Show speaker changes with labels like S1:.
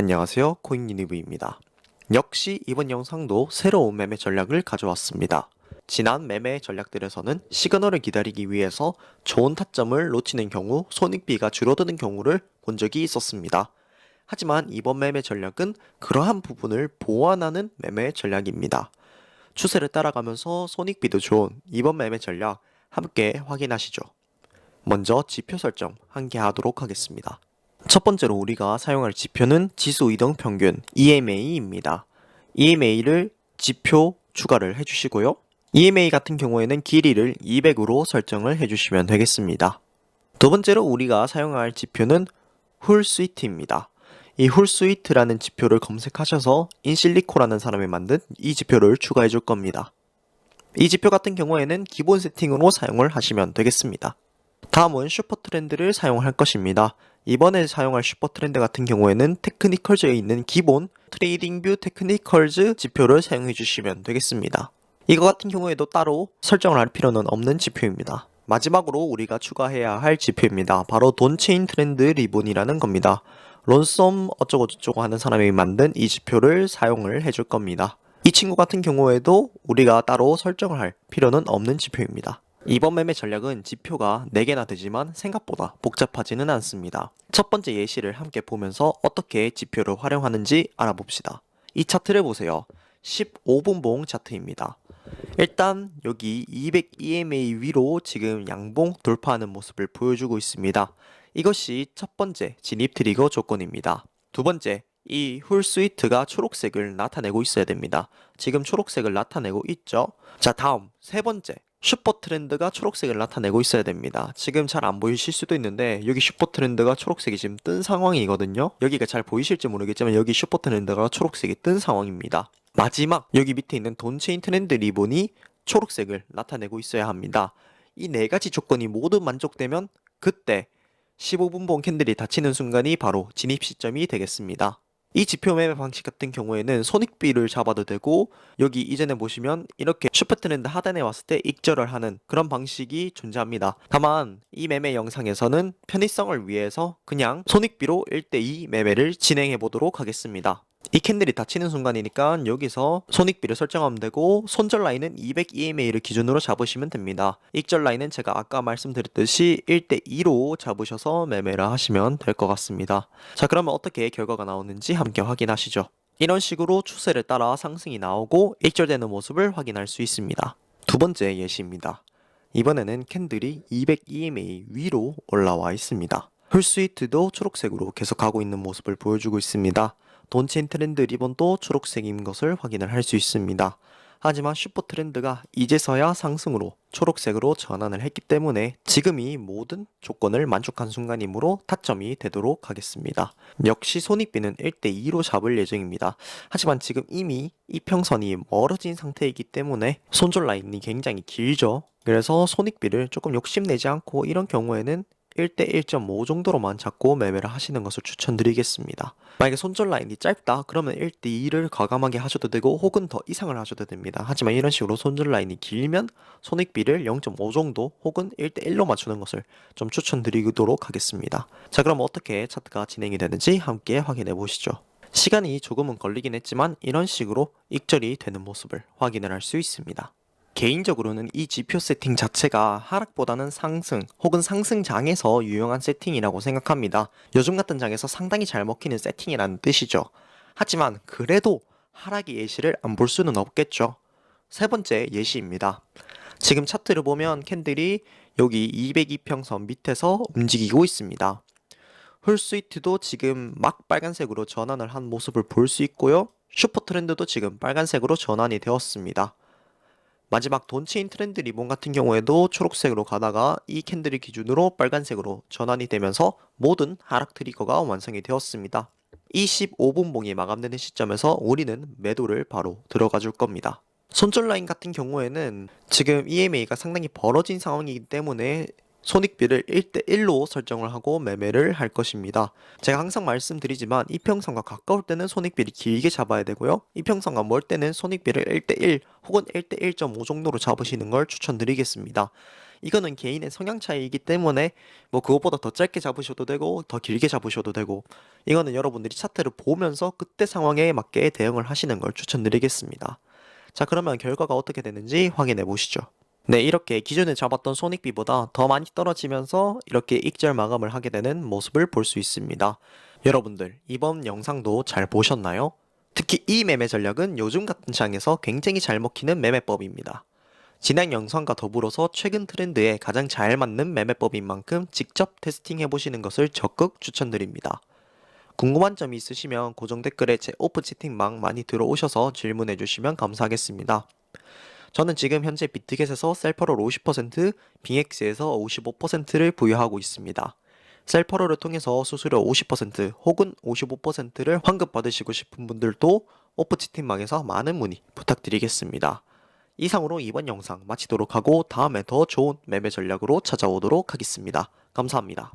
S1: 안녕하세요. 코인유니브입니다. 역시 이번 영상도 새로운 매매 전략을 가져왔습니다. 지난 매매 전략들에서는 시그널을 기다리기 위해서 좋은 타점을 놓치는 경우 손익비가 줄어드는 경우를 본 적이 있었습니다. 하지만 이번 매매 전략은 그러한 부분을 보완하는 매매 전략입니다. 추세를 따라가면서 손익비도 좋은 이번 매매 전략 함께 확인하시죠. 먼저 지표 설정 함께 하도록 하겠습니다. 첫 번째로 우리가 사용할 지표는 지수 이동 평균 EMA입니다. EMA를 지표 추가를 해주시고요. EMA 같은 경우에는 길이를 200으로 설정을 해주시면 되겠습니다. 두 번째로 우리가 사용할 지표는 훌스위트입니다. 이 훌스위트라는 지표를 검색하셔서 인실리코라는 사람이 만든 이 지표를 추가해 줄 겁니다. 이 지표 같은 경우에는 기본 세팅으로 사용을 하시면 되겠습니다. 다음은 슈퍼 트렌드를 사용할 것입니다. 이번에 사용할 슈퍼 트렌드 같은 경우에는 테크니컬즈에 있는 기본 트레이딩 뷰 테크니컬즈 지표를 사용해 주시면 되겠습니다. 이거 같은 경우에도 따로 설정을 할 필요는 없는 지표입니다. 마지막으로 우리가 추가해야 할 지표입니다. 바로 돈체인 트렌드 리본이라는 겁니다. 론썸 어쩌고저쩌고 하는 사람이 만든 이 지표를 사용을 해줄 겁니다. 이 친구 같은 경우에도 우리가 따로 설정을 할 필요는 없는 지표입니다. 이번 매매 전략은 지표가 4개나 되지만 생각보다 복잡하지는 않습니다. 첫 번째 예시를 함께 보면서 어떻게 지표를 활용하는지 알아봅시다. 이 차트를 보세요. 15분봉 차트입니다. 일단 여기 200 EMA 위로 지금 양봉 돌파하는 모습을 보여주고 있습니다. 이것이 첫 번째 진입 트리거 조건입니다. 두 번째, 이 훌스위트가 초록색을 나타내고 있어야 됩니다. 지금 초록색을 나타내고 있죠? 자, 다음 세 번째. 슈퍼 트렌드가 초록색을 나타내고 있어야 됩니다. 지금 잘 안 보이실 수도 있는데 여기 슈퍼 트렌드가 초록색이 지금 뜬 상황이거든요. 여기가 잘 보이실지 모르겠지만 여기 슈퍼 트렌드가 초록색이 뜬 상황입니다. 마지막 여기 밑에 있는 돈 체인 트렌드 리본이 초록색을 나타내고 있어야 합니다. 이 네 가지 조건이 모두 만족되면 그때 15분 봉 캔들이 닫히는 순간이 바로 진입 시점이 되겠습니다. 이 지표 매매 방식 같은 경우에는 손익비를 잡아도 되고 여기 이전에 보시면 이렇게 슈퍼트렌드 하단에 왔을 때 익절을 하는 그런 방식이 존재합니다. 다만 이 매매 영상에서는 편의성을 위해서 그냥 손익비로 1대2 매매를 진행해 보도록 하겠습니다. 이 캔들이 닫히는 순간이니까 여기서 손익비를 설정하면 되고 손절 라인은 200 EMA를 기준으로 잡으시면 됩니다. 익절 라인은 제가 아까 말씀드렸듯이 1대2로 잡으셔서 매매를 하시면 될 것 같습니다. 자 그러면 어떻게 결과가 나오는지 함께 확인하시죠. 이런 식으로 추세를 따라 상승이 나오고 익절되는 모습을 확인할 수 있습니다. 두 번째 예시입니다. 이번에는 캔들이 200 EMA 위로 올라와 있습니다. 훌스위트도 초록색으로 계속 가고 있는 모습을 보여주고 있습니다. 돈체인 트렌드 리본도 초록색인 것을 확인을 할 수 있습니다. 하지만 슈퍼 트렌드가 이제서야 상승으로 초록색으로 전환을 했기 때문에 지금이 모든 조건을 만족한 순간이므로 타점이 되도록 하겠습니다. 역시 손익비는 1대2로 잡을 예정입니다. 하지만 지금 이미 이평선이 멀어진 상태이기 때문에 손절 라인이 굉장히 길죠. 그래서 손익비를 조금 욕심내지 않고 이런 경우에는 1대 1.5 정도로만 잡고 매매를 하시는 것을 추천드리겠습니다. 만약에 손절 라인이 짧다 그러면 1대 2를 과감하게 하셔도 되고 혹은 더 이상을 하셔도 됩니다. 하지만 이런 식으로 손절 라인이 길면 손익비를 0.5 정도 혹은 1대 1로 맞추는 것을 좀 추천드리도록 하겠습니다. 자 그럼 어떻게 차트가 진행이 되는지 함께 확인해 보시죠. 시간이 조금은 걸리긴 했지만 이런 식으로 익절이 되는 모습을 확인을 할 수 있습니다. 개인적으로는 이 지표 세팅 자체가 하락보다는 상승 혹은 상승장에서 유용한 세팅이라고 생각합니다. 요즘 같은 장에서 상당히 잘 먹히는 세팅이라는 뜻이죠. 하지만 그래도 하락의 예시를 안 볼 수는 없겠죠. 세 번째 예시입니다. 지금 차트를 보면 캔들이 여기 202평선 밑에서 움직이고 있습니다. 홀스위트도 지금 막 빨간색으로 전환을 한 모습을 볼 수 있고요. 슈퍼 트렌드도 지금 빨간색으로 전환이 되었습니다. 마지막 돈체인 트렌드 리본 같은 경우에도 초록색으로 가다가 이 캔들을 기준으로 빨간색으로 전환이 되면서 모든 하락 트리거가 완성이 되었습니다. 이 15분 봉이 마감되는 시점에서 우리는 매도를 바로 들어가 줄 겁니다. 손절 라인 같은 경우에는 지금 EMA가 상당히 벌어진 상황이기 때문에 손익비를 1대1로 설정을 하고 매매를 할 것입니다. 제가 항상 말씀드리지만 이평선과 가까울 때는 손익비를 길게 잡아야 되고요. 이평선과 멀 때는 손익비를 1대1 혹은 1대1.5 정도로 잡으시는 걸 추천드리겠습니다. 이거는 개인의 성향 차이이기 때문에 뭐 그것보다 더 짧게 잡으셔도 되고 더 길게 잡으셔도 되고 이거는 여러분들이 차트를 보면서 그때 상황에 맞게 대응을 하시는 걸 추천드리겠습니다. 자, 그러면 결과가 어떻게 되는지 확인해 보시죠. 네, 이렇게 기존에 잡았던 손익비보다 더 많이 떨어지면서 이렇게 익절 마감을 하게 되는 모습을 볼 수 있습니다. 여러분들, 이번 영상도 잘 보셨나요? 특히 이 매매 전략은 요즘 같은 시장에서 굉장히 잘 먹히는 매매법입니다. 지난 영상과 더불어서 최근 트렌드에 가장 잘 맞는 매매법인 만큼 직접 테스팅 해 보시는 것을 적극 추천드립니다. 궁금한 점이 있으시면 고정 댓글에 제 오픈 채팅방 많이 들어오셔서 질문해 주시면 감사하겠습니다. 저는 지금 현재 비트겟에서 셀퍼럴 50%, 빙엑스에서 55%를 부여하고 있습니다. 셀퍼럴을 통해서 수수료 50% 혹은 55%를 환급 받으시고 싶은 분들도 오프 채팅방에서 많은 문의 부탁드리겠습니다. 이상으로 이번 영상 마치도록 하고 다음에 더 좋은 매매 전략으로 찾아오도록 하겠습니다. 감사합니다.